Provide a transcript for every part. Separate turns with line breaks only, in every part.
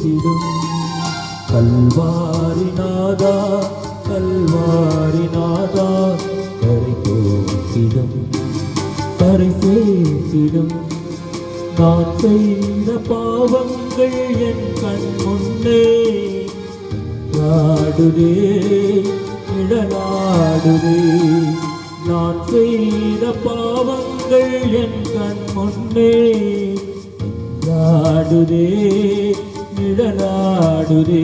சேர்த்திடும் கல்வாரி நாதா கரை போக்கிடும் கரை சேர்த்திடும் நான் செய்த பாவங்கள் என் கண் முன்னே நாடுதே இடநாடுதே நான் செய்த பாவங்கள் என் கண் முன்னே நாடுதே நிழலாடுதே.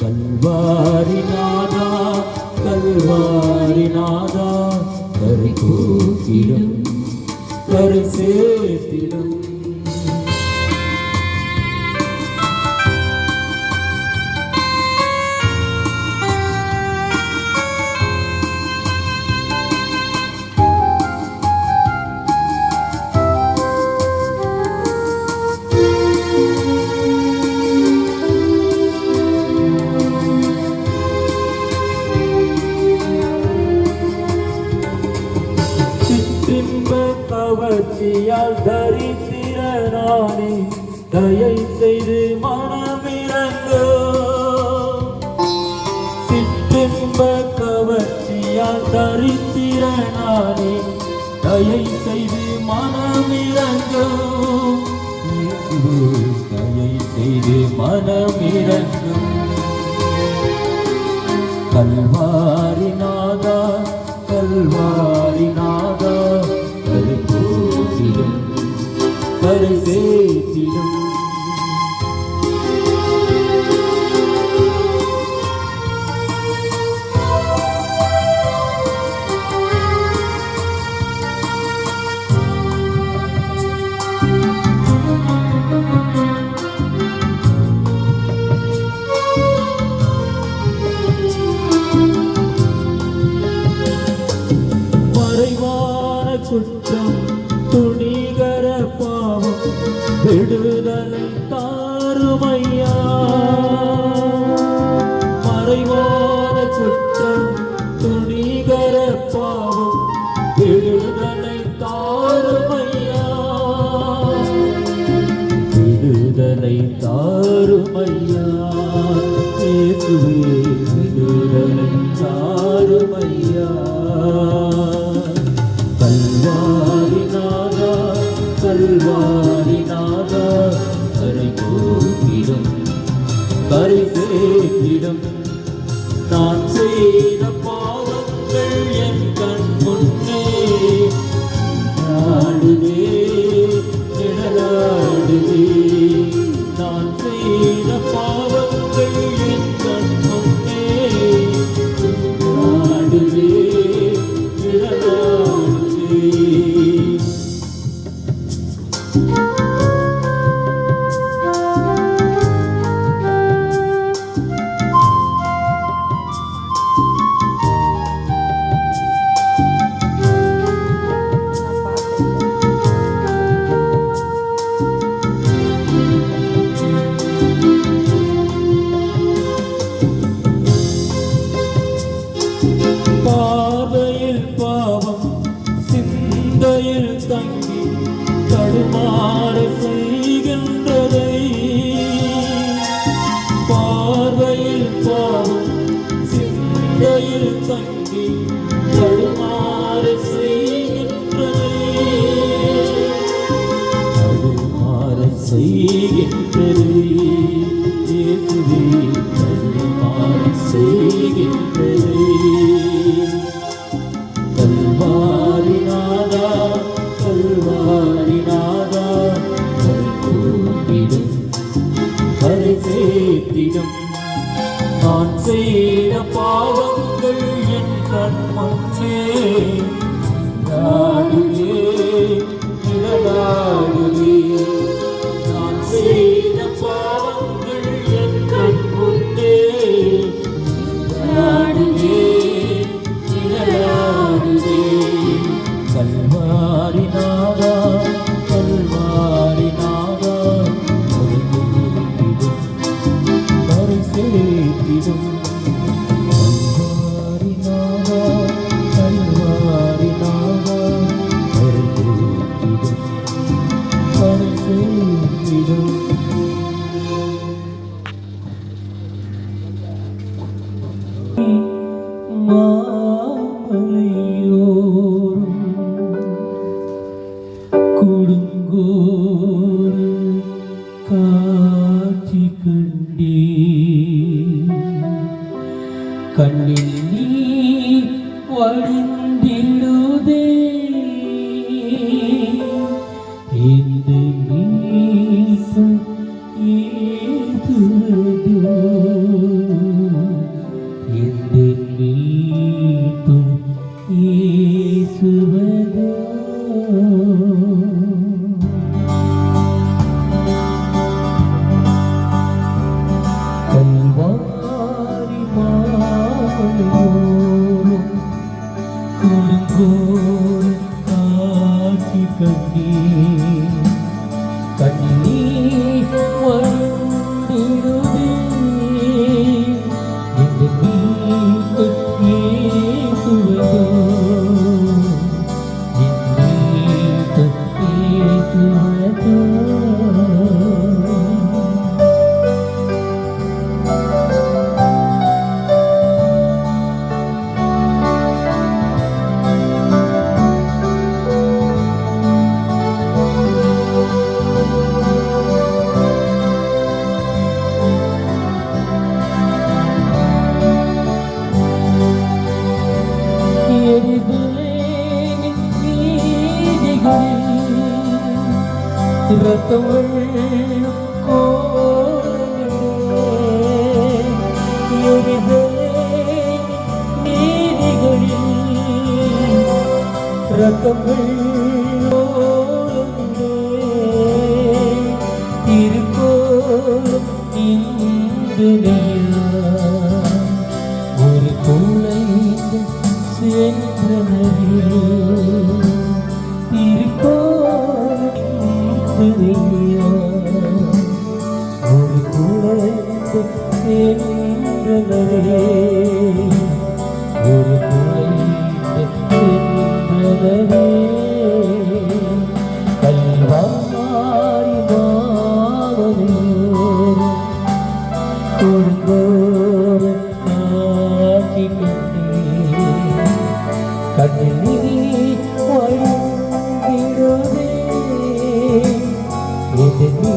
கல்வாரி நாதா கல்வாரி நாதா கரை கூக்கிடும் கரை சேர்த்திடும் கவர்ச்சியால் தரித்திரனானே தயை செய்து மனமிறங்கோ சிற்றின்ப கவர்ச்சியால் தரித்திரனானே தயை செய்து மனமிறங்கோ தயை செய்து மனமிறங்கும் கல்வா சேர்த்திடும் மறைவான விடுதலை தாருமையா? மறைவோ dormir. சேர்த்திடும் நான் செய்த பாவங்கள் என் கண் நாடு വിടും കൊടുങ്കോട് കാറ്റി കണ്ടി കണ്ണിൽ നീ വടിന്തി திருக்கோளும் ஒரு துளை சென்றனவே பிறந்தனவே ஒரு தாய் பிறந்தனவே கல்வாரி மாதவே கொடுந்தோர் காட்சி கண்டே கண்ணில் வழிந்திடவே இது நீ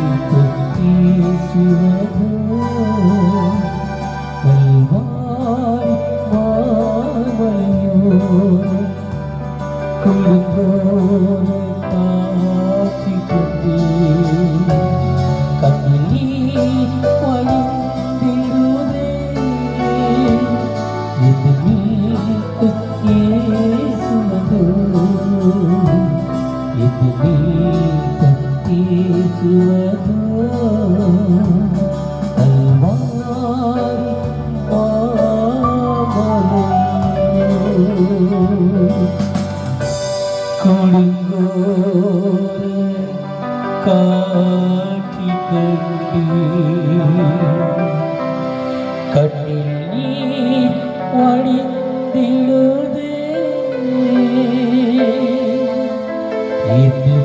feel the home. நடுங்கோரே காட்சி கண்டு கண்ணில் நீர் இது